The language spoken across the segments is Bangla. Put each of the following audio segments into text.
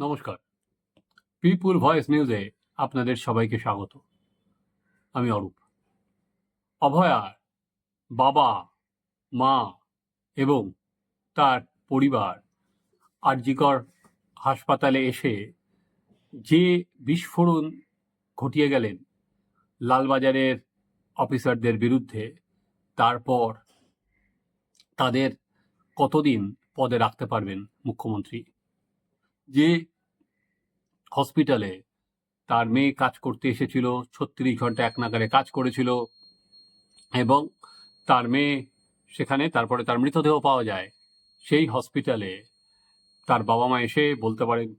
নমস্কার। পিপুল ভয়েস নিউজে আপনাদের সবাইকে স্বাগত। আমি অরূপ। অভয়ার বাবা, মা এবং তার পরিবার আরজিকর হাসপাতালে এসে যে বিস্ফোরণ ঘটিয়ে গেলেন লালবাজারের অফিসারদের বিরুদ্ধে, তারপর তাদের কতদিন পদে রাখতে পারবেন মুখ্যমন্ত্রী? যে হসপিটালে তার মেয়ে কাজ করতে এসেছিল, ছত্রিশ ঘণ্টা এক নাগারে কাজ করেছিল এবং তার মেয়ে সেখানে তারপরে তার মৃতদেহ পাওয়া যায়। সেই হসপিটালে তার বাবা মা এসে বলতে পারেন,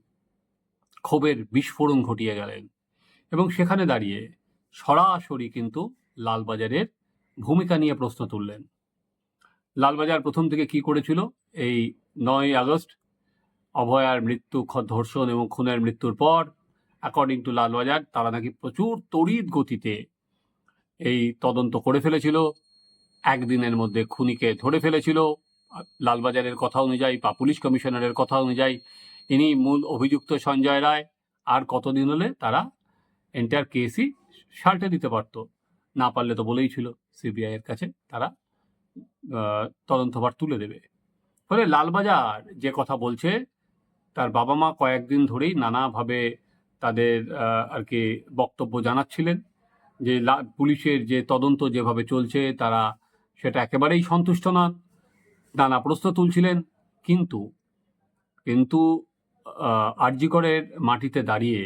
ক্ষোভের বিস্ফোরণ ঘটিয়ে গেলেন এবং সেখানে দাঁড়িয়ে সরাসরি কিন্তু লালবাজারের ভূমিকা নিয়ে প্রশ্ন তুললেন। লালবাজার প্রথম থেকে কি করেছিল? এই নয় আগস্ট অভয়ার মৃত্যু ধর্ষণ এবং খুনের মৃত্যুর পর অ্যাকর্ডিং টু লালবাজার তারা নাকি প্রচুর তড়িৎ গতিতে এই তদন্ত করে ফেলেছিল। একদিনের মধ্যে খুনিকে ধরে ফেলেছিল। লালবাজারের কথা অনুযায়ী বা পুলিশ কমিশনারের কথা অনুযায়ী ইনি মূল অভিযুক্ত সঞ্জয় রায়। আর কতদিন হলে তারা এন্টার কেসই সাল্টে দিতে পারতো। না পারলে তো বলেই ছিল সিবিআই এর কাছে তারা তদন্তভার তুলে দেবে। ফলে লালবাজার যে কথা বলছে তার বাবা মা কয়েকদিন ধরেই নানাভাবে তাদের আর কি বক্তব্য জানাচ্ছিলেন যে পুলিশের যে তদন্ত যেভাবে চলছে, তারা সেটা একেবারেই সন্তুষ্ট না। নানা প্রশ্ন তুলছিলেন, কিন্তু কিন্তু আরজিকরের মাটিতে দাঁড়িয়ে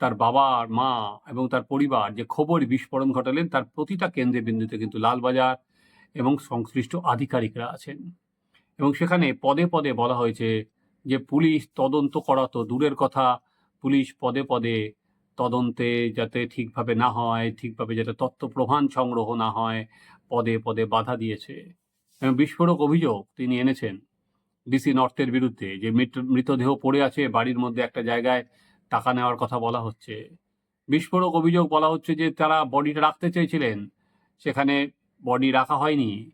তার বাবা মা এবং তার পরিবার যে খবর বিস্ফোরণ ঘটালেন, তার প্রতিটা কেন্দ্রে বিন্দুতে কিন্তু লালবাজার এবং সংশ্লিষ্ট আধিকারিকরা আছেন। এবং সেখানে পদে পদে বলা হয়েছে যে পুলিশ তদন্ত করা তো দূরের কথা, পুলিশ পদে পদে তদন্তে যাতে ঠিকভাবে না হয়, ঠিকভাবে যাতে তথ্য প্রমাণ সংগ্রহ না হয়, পদে পদে বাধা দিয়েছে। বিস্ফোরক অভিযোগ তিনি এনেছেন ডিসি নর্থের বিরুদ্ধে, যে মৃত- মৃতদেহ পড়ে আছে, বাড়ির মধ্যে একটা জায়গায় টাকা নেওয়ার কথা বলা হচ্ছে। বিস্ফোরক অভিযোগ বলা হচ্ছে যে তারা বডিটা রাখতে চেয়েছিলেন, সেখানে বডি রাখা হয়নি।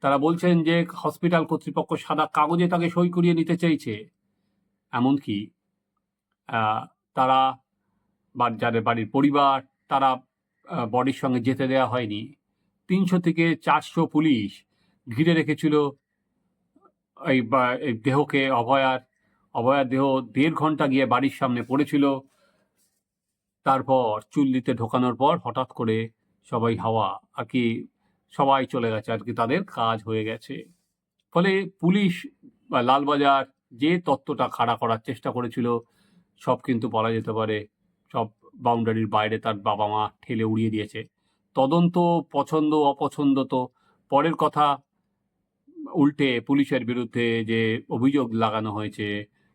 তারা বলছেন যে হসপিটাল কর্তৃপক্ষ সাদা কাগজে তাকে সই করিয়ে নিতে চেয়েছে। এমনকি তারা বা যাদের বাড়ির পরিবার, তারা বডির সঙ্গে যেতে দেওয়া হয়নি। তিনশো থেকে চারশো পুলিশ ঘিরে রেখেছিল এই দেহকে অভয়ার অভয়ার দেহ দেড় ঘণ্টা গিয়ে বাড়ির সামনে পড়েছিল। তারপর চুল্লিতে ঢোকানোর পর হঠাৎ করে সবাই হাওয়া, আর কি সবাই চলে গেছে, আর কি তাদের কাজ হয়ে গেছে। ফলে পুলিশ বা লালবাজার যে তত্ত্বটা খাড়া করার চেষ্টা করেছিল, সব কিন্তু বলা যেতে পারে সব বাউন্ডারির বাইরে তার বাবা মা ঠেলে উড়িয়ে দিয়েছে। তদন্ত পছন্দ, অপছন্দ তো, পরের কথা উল্টে পুলিশের বিরুদ্ধে যে অভিযোগ লাগানো হয়েছে,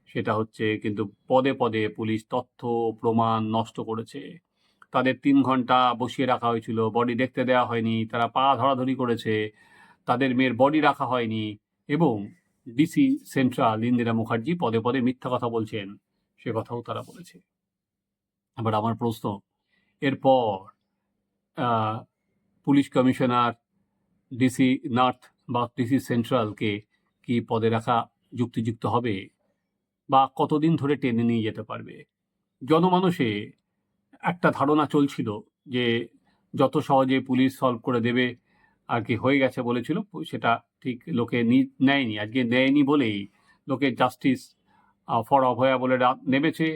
সেটা হচ্ছে কিন্তু পদে পদে পুলিশ তথ্য, প্রমাণ নষ্ট করেছে। তাদের তিন ঘণ্টা বসিয়ে রাখা হয়েছিল বডি দেখতে দেওয়া হয়নি, তারা পা ধরাধরি করেছে, তাদের মেয়ের বডি রাখা হয়নি, এবং ডিসি সেন্ট্রাল ইন্দিরা মুখার্জি পদে পদে মিথ্যা কথা বলছেন, সে কথাও তারা বলেছে। এবার আমার প্রশ্ন, এরপর পুলিশ কমিশনার ডিসি নর্থ বা ডিসি সেন্ট্রালকে কি পদে রাখা যুক্তিযুক্ত হবে বা কতদিন ধরে টেনে নিয়ে যেতে পারবে? জনমানসে একটা ধারণা চলছিল যে যত সহজে পুলিশ সলভ করে দেবে আর কি হয়ে গেছে বলেছিল, সেটা ঠিক লোকে নেয়নি, আজকে নেয়নি বলেই লোকে জাস্টিস ফর অভয়া বলে নেমেছে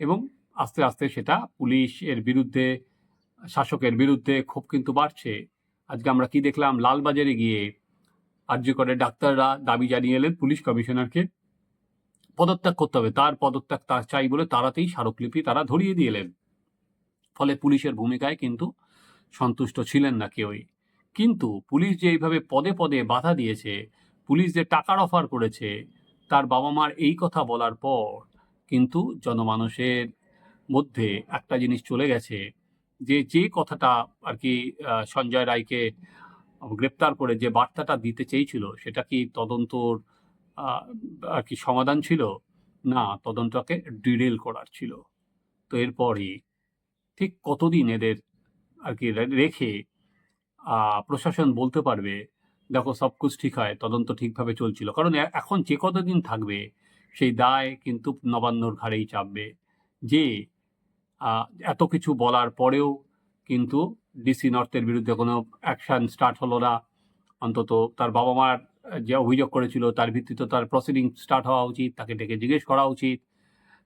এবং আস্তে আস্তে সেটা পুলিশের বিরুদ্ধে, শাসকের বিরুদ্ধে ক্ষোভ কিন্তু বাড়ছে। আজকে আমরা কি দেখলাম? লালবাজারে গিয়ে আর্যকরের ডাক্তাররা দাবি জানিয়ে এলেন পুলিশ কমিশনারকে, পদত্যাগ করতে হবে, তার পদত্যাগ তার চাই বলে তারাতেই স্মারকলিপি তারা ধরিয়ে দিয়ে এলেন। ফলে পুলিশের ভূমিকায় কিন্তু সন্তুষ্ট ছিলেন না কেউই। কিন্তু পুলিশ যে এইভাবে পদে পদে বাধা দিয়েছে, পুলিশ যে টাকার অফার করেছে, তার বাবা মার এই কথা বলার পর কিন্তু জনমানুষের মধ্যে একটা জিনিস চলে গেছে যে যে কথাটা আর কি সঞ্জয় রায়কে গ্রেপ্তার করে যে বার্তাটা দিতে চেয়েছিল, সেটা কি তদন্তর আর কি সমাধান ছিল? না, তদন্তকে ডিরেল করার ছিল। তো এরপরই ঠিক কতদিন এদের আর কি রেখে প্রশাসন বলতে পারবে, দেখো সব কিছু ঠিক হয়, তদন্ত ঠিকভাবে চলছিল। কারণ এখন যে কতদিন থাকবে, সেই দায় কিন্তু নবান্নর ঘাড়েই চাপবে যে এত কিছু বলার পরেও কিন্তু ডিসি নর্থের বিরুদ্ধে কোনো অ্যাকশন স্টার্ট হলো না। অন্তত তার বাবা মার যে অভিযোগ করেছিল, তার ভিত্তিতে তার প্রসিডিং স্টার্ট হওয়া উচিত, তাকে ডেকে জিজ্ঞেস করা উচিত।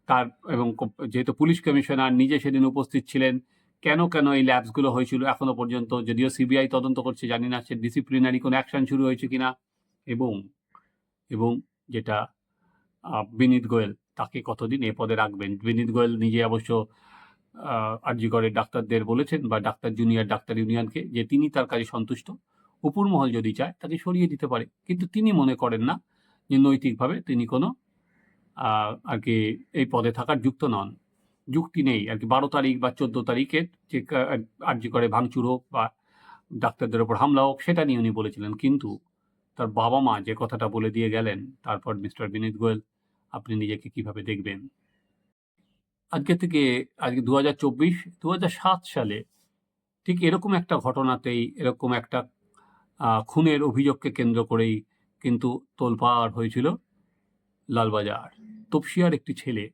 তার এবং যেহেতু পুলিশ কমিশনার নিজে সেদিন উপস্থিত ছিলেন কেন কেন এই ল্যাবসগুলো হয়েছিল এখনও পর্যন্ত? যদিও সিবিআই তদন্ত করছে, জানি না সে ডিসিপ্লিনারি কোনো অ্যাকশন শুরু হয়েছে কিনা। এবং এবং যেটা বিনীত গোয়েল, তাকে কতদিন এ পদে রাখবেন? বিনীত গোয়েল নিজে অবশ্য আরজি করে ডাক্তারদের বলেছেন বা ডাক্তার জুনিয়র ডাক্তার ইউনিয়নকে যে তিনি তার কাজে সন্তুষ্ট। উপর মহল যদি চায়, তাকে সরিয়ে দিতে পারে। কিন্তু তিনি মনে করেন না যে নৈতিকভাবে তিনি কোনো আর কি এই পদে থাকার যুক্ত নন। যুক্তি নেই আর কি। বারো তারিখ বা চোদ্দ তারিখে যে আরজি করে ভাঙচুর হোক বা ডাক্তারদের ওপর হামলা হোক, সেটা নিয়ে উনি বলেছিলেন। কিন্তু তার বাবা মা যে কথাটা বলে দিয়ে গেলেন, তারপর মিস্টার বিনীত গোয়েল, আপনি নিজেকে কীভাবে দেখবেন? আজকে থেকে, আজকে দু হাজার চব্বিশ দু হাজার সাত সালে ঠিক এরকম একটা ঘটনাতেই, এরকম একটা খুনের অভিযোগকে কেন্দ্র করেই কিন্তু তোলপাড় হয়েছিল লালবাজার। তপসিয়ার একটি ছেলে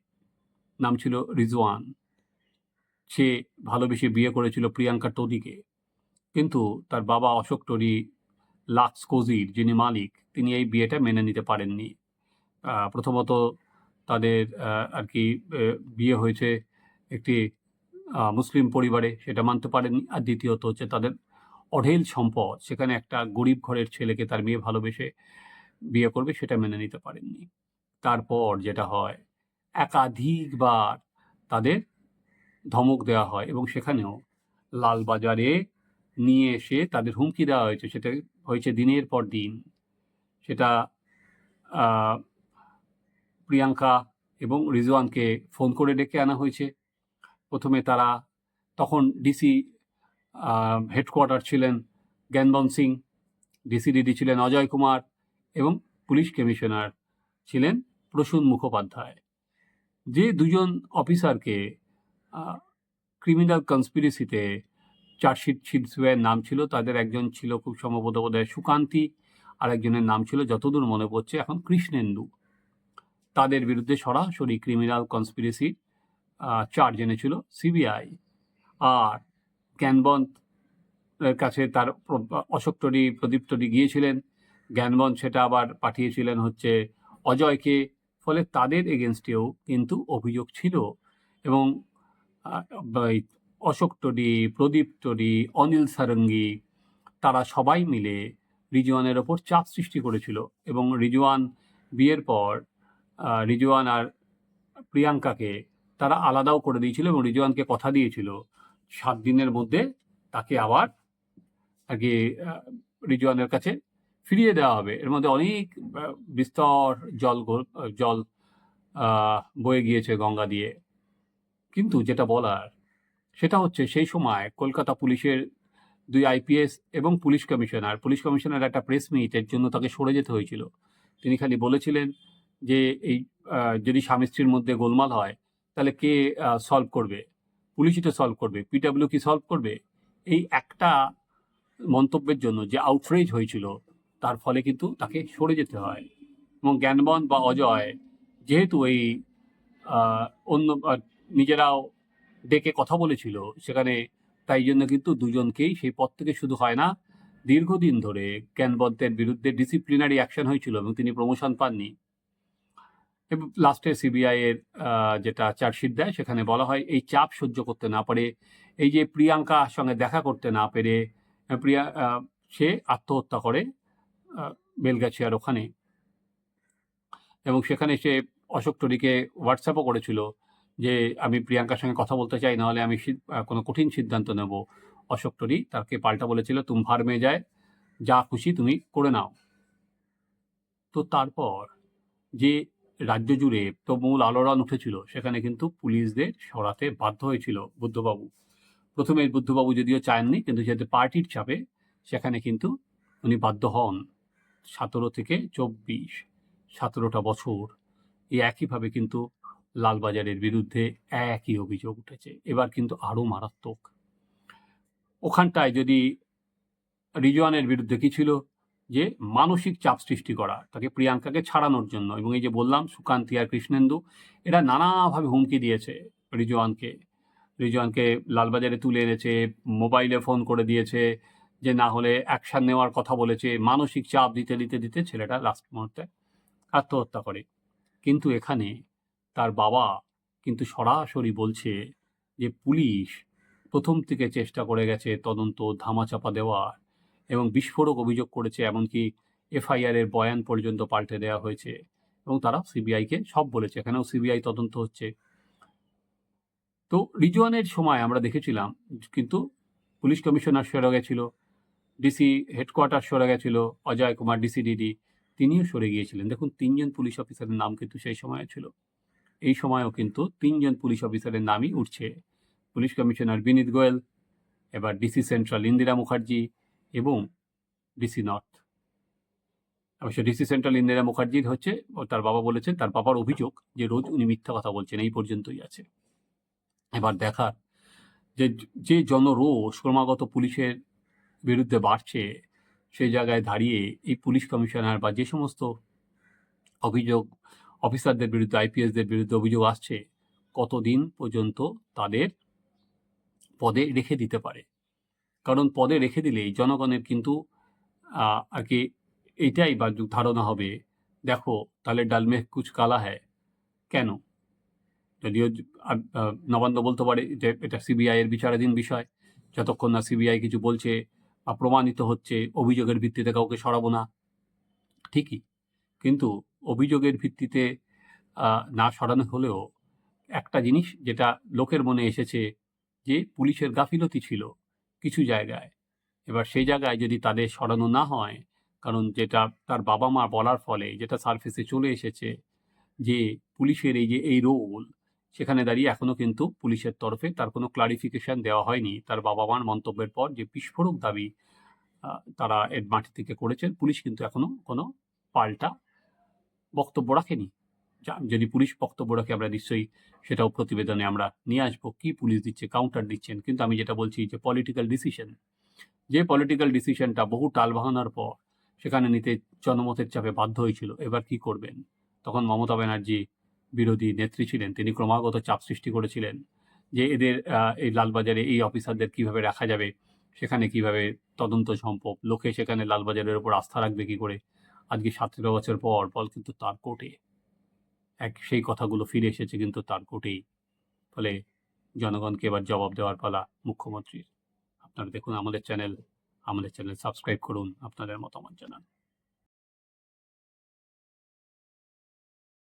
নাম ছিল রিজওয়ান। সে ভালোবেসে বিয়ে করেছিল প্রিয়াঙ্কা টদিকে কিন্তু তার বাবা অশোক টরি লাক্স কোজির যিনি মালিক, তিনি এই বিয়েটা মেনে নিতে পারেননি। প্রথমত তাদের আর কি বিয়ে হয়েছে একটি মুসলিম পরিবারে, সেটা মানতে পারেননি। আর দ্বিতীয়ত হচ্ছে তাদের অঢেল সম্পদ, সেখানে একটা গরিব ঘরের ছেলেকে তার মেয়ে ভালোবেসে বিয়ে করবে, সেটা মেনে নিতে পারেননি। তারপর যেটা হয় একাধিকবার তাদের ধমক দেওয়া হয় এবং সেখানেও লালবাজারে নিয়ে এসে তাদের হুমকি দেওয়া হয়েছে। সেটা হয়েছে দিনের পর দিন। সেটা প্রিয়াঙ্কা এবং রিজওয়ানকে ফোন করে ডেকে আনা হয়েছে। প্রথমে তারা তখন ডিসি হেডকোয়ার্টার ছিলেন জ্ঞানবন সিং, ডিসি ডিসিডিডি ছিলেন অজয় কুমার এবং পুলিশ কমিশনার ছিলেন প্রসূন মুখোপাধ্যায়। যে দুজন অফিসারকে ক্রিমিনাল কনস্পিরেসিতে চার্জশিট শিটসওয়ের নাম ছিল, তাদের একজন ছিল খুব সম্ভবত বোধহয় সুকান্তি আর একজনের নাম ছিল যতদূর মনে পড়ছে এখন কৃষ্ণেন্দু। তাদের বিরুদ্ধে সরাসরি ক্রিমিনাল কনস্পিরেসি চার্জ এনেছিল সিবিআই আর জ্ঞানবন্ত কাছে তার অশোক টরি প্রদীপ গিয়েছিলেন। জ্ঞানবন্ত সেটা আবার পাঠিয়েছিলেন হচ্ছে অজয়কে। ফলে তাদের এগেনস্টেও কিন্তু অভিযোগ ছিল এবং অশোক টরি প্রদীপ টরি অনিল সারঙ্গি, তারা সবাই মিলে রিজওয়ানের ওপর চাপ সৃষ্টি করেছিল এবং রিজওয়ান বিয়ের পর রিজওয়ান আর প্রিয়াঙ্কাকে তারা আলাদাও করে দিয়েছিল এবং রিজওয়ানকে কথা দিয়েছিল। সাত দিনের মধ্যে তাকে আবার আর কি রিজওয়ানের কাছে ফিরিয়ে দেওয়া হবে। এর মধ্যে অনেক বিস্তর জল জল বয়ে গিয়েছে গঙ্গা দিয়ে। কিন্তু যেটা বলার, সেটা হচ্ছে সেই সময় কলকাতা পুলিশের দুই আইপিএস এবং পুলিশ কমিশনার পুলিশ কমিশনার একটা প্রেস মিটের জন্য তাকে সরে যেতে হয়েছিল। তিনি খালি বলেছিলেন যে এই যদি স্বামী স্ত্রীর মধ্যে গোলমাল হয়, তাহলে কে সলভ করবে? পুলিশই তো সলভ করবে। পিডাব্লিউ কি সলভ করবে? এই একটা মন্তব্যের জন্য যে আউটরেজ হয়েছিল তার ফলে কিন্তু তাকে সরে যেতে হয়। এবং জ্ঞানবন্ত বা অজয় যেহেতু এই অন্য নিজেরাও ডেকে কথা বলেছিল সেখানে, তাই জন্য কিন্তু দুজনকেই সেই পদ থেকে শুধু হয় না, দীর্ঘদিন ধরে জ্ঞানবন্তের বিরুদ্ধে ডিসিপ্লিনারি অ্যাকশন হয়েছিল এবং তিনি প্রমোশন পাননি। এবং লাস্টে সিবিআই এর যেটা চার্জশিট দেয়, সেখানে বলা হয় এই চাপ সহ্য করতে না পারে, এই যে প্রিয়াঙ্কার সঙ্গে দেখা করতে না পেরে, প্রিয়া সে আত্মহত্যা করে বেলগাছিয়ার ওখানে। এবং সেখানে সে অশোক টরিকে হোয়াটসঅ্যাপও করেছিল যে, আমি প্রিয়াঙ্কার সঙ্গে কথা বলতে চাই, নাহলে আমি কোনো কঠিন সিদ্ধান্ত নেব। অশোক টরি তাকে পাল্টা বলেছিল, তুম ভার মে যায়, যা খুশি তুমি করে নাও। তো তারপর যে রাজ্য জুড়ে তো মূল আলোড়ন উঠেছিল, সেখানে কিন্তু পুলিশদের সরাতে বাধ্য হয়েছিল বুদ্ধবাবু। প্রথমে বুদ্ধবাবু যদিও চাননি, কিন্তু যেহেতু পার্টির চাপে, সেখানে কিন্তু উনি বাধ্য হন। সতেরো থেকে চব্বিশ, সতেরোটা বছর। এই একইভাবে কিন্তু লালবাজারের বিরুদ্ধে একই অভিযোগ উঠেছে। এবার কিন্তু আরও মারাত্মক। ওখানটায় যদি রিজওয়ানের বিরুদ্ধে কি ছিল? যে মানসিক চাপ সৃষ্টি করা, তাকে প্রিয়াঙ্কাকে ছাড়ানোর জন্য। এবং এই যে বললাম, সুকান্তি আর কৃষ্ণেন্দু, এরা নানাভাবে হুমকি দিয়েছে রিজওয়ানকে। রিজওয়ানকে লালবাজারে তুলে এনেছে, মোবাইলে ফোন করে দিয়েছে যে না হলে অ্যাকশন নেওয়ার কথা বলেছে, মানসিক চাপ দিতে দিতে দিতে ছেলেটা লাস্ট মুহূর্তে আত্মহত্যা করে। কিন্তু এখানে তার বাবা কিন্তু সরাসরি বলছে যে, পুলিশ প্রথম থেকে চেষ্টা করে গেছে তদন্ত, ধামাচাপা দেওয়ার এবং বিস্ফোরক অভিযোগ করেছে, এমনকি এফআইআর এর বয়ান পর্যন্ত পাল্টে দেওয়া হয়েছে এবং তারা সিবিআইকে সব বলেছে। এখানেও সিবিআই তদন্ত হচ্ছে। তো রিজওয়ানের সময় আমরা দেখেছিলাম, কিন্তু পুলিশ কমিশনার সরে গেছিল ডিসি হেডকোয়ার্টার সরে গেছিল, অজয় কুমার ডিসি ডিডি, তিনিও সরে গিয়েছিলেন। দেখুন, তিনজন পুলিশ অফিসারের নাম কিন্তু সেই সময় ছিল। এই সময়ও কিন্তু তিনজন পুলিশ অফিসারের নামই উঠছে। পুলিশ কমিশনার বিনীত গোয়েল, এবার ডিসি সেন্ট্রাল ইন্দিরা মুখার্জি এবং ডিসি নর্থ। অবশ্য ডিসি সেন্ট্রাল ইন্দিরা মুখার্জির হচ্ছে, ও তার বাবা বলেছেন, তার বাবার অভিযোগ যে রোজ উনি মিথ্যা কথা বলছেন, এই পর্যন্তই আছে। এবার দেখার যে যে জনরোষ ক্রমাগত পুলিশের বিরুদ্ধে বাড়ছে, সেই জায়গায় দাঁড়িয়ে এই পুলিশ কমিশনার বা যে সমস্ত অভিযোগ অফিসারদের বিরুদ্ধে, আইপিএসদের বিরুদ্ধে অভিযোগ আসছে, কতদিন পর্যন্ত তাদের পদে রেখে দিতে পারে? কারণ পদে রেখে দিলেই জনগণের কিন্তু আর কি এইটাই বা ধারণা হবে, দেখো, তাহলে ডালমে কুচ কালা হ্যায়, কেন? যদিও নবান্ন বলতে পারে যে এটা সিবিআইয়ের বিচারাধীন বিষয়, যতক্ষণ না সিবিআই কিছু বলছে প্রমাণিত হচ্ছে অভিযোগের ভিত্তিতে কাউকে সরাবো না। ঠিকই। কিন্তু অভিযোগের ভিত্তিতে না সরানো হলেও একটা জিনিস যেটা লোকের মনে এসেছে যে পুলিশের গাফিলতি ছিল কিছু জায়গায়। এবার সেই জায়গায় যদি তাদের সরানো না হয়, কারণ যেটা তার বাবা মা বলার ফলে, যেটা সার্ফেসে চলে এসেছে যে পুলিশের এই যে, এই রোল সেখানে দাঁড়িয়ে এখনও কিন্তু পুলিশের তরফে তার কোনো ক্লারিফিকেশন দেওয়া হয়নি। তার বাবা মার মন্তব্যের পর যে বিস্ফোরক দাবি তারা এর মাটি থেকে করেছেন, পুলিশ কিন্তু এখনও কোনো পাল্টা বক্তব্য রাখেনি। যদি পুলিশ বক্তব্য রাখে, আমরা নিশ্চয়ই সেটাও প্রতিবেদনে আমরা নিয়ে আসব। কি পুলিশ দিচ্ছে কাউন্টার দিচ্ছেন? কিন্তু আমি যেটা বলছি যে পলিটিক্যাল ডিসিশন যে পলিটিক্যাল ডিসিশনটা বহু টালবাহানার পর সেখানে নিতে জনমতের চাপে বাধ্য হয়েছিল। এবার কি করবেন? তখন মমতা ব্যানার্জি বিরোধী নেত্রী ছিলেন, তিনি ক্রমাগত চাপ সৃষ্টি করেছিলেন যে এদের এই লালবাজারে এই অফিসারদের কীভাবে রাখা যাবে, সেখানে কীভাবে তদন্ত সম্ভব, লোকে সেখানে লালবাজারের উপর আস্থা রাখবে কি করে? আজকে সাতেরো বছর পর বল কিন্তু তার কোর্টে। এক, সেই কথাগুলো ফিরে এসেছে কিন্তু তার কোর্টেই। ফলে জনগণকে এবার জবাব দেওয়ার পালা মুখ্যমন্ত্রীর। আপনারা দেখুন আমাদের চ্যানেল আমাদের চ্যানেল সাবস্ক্রাইব করুন, আপনাদের মতামত জানান।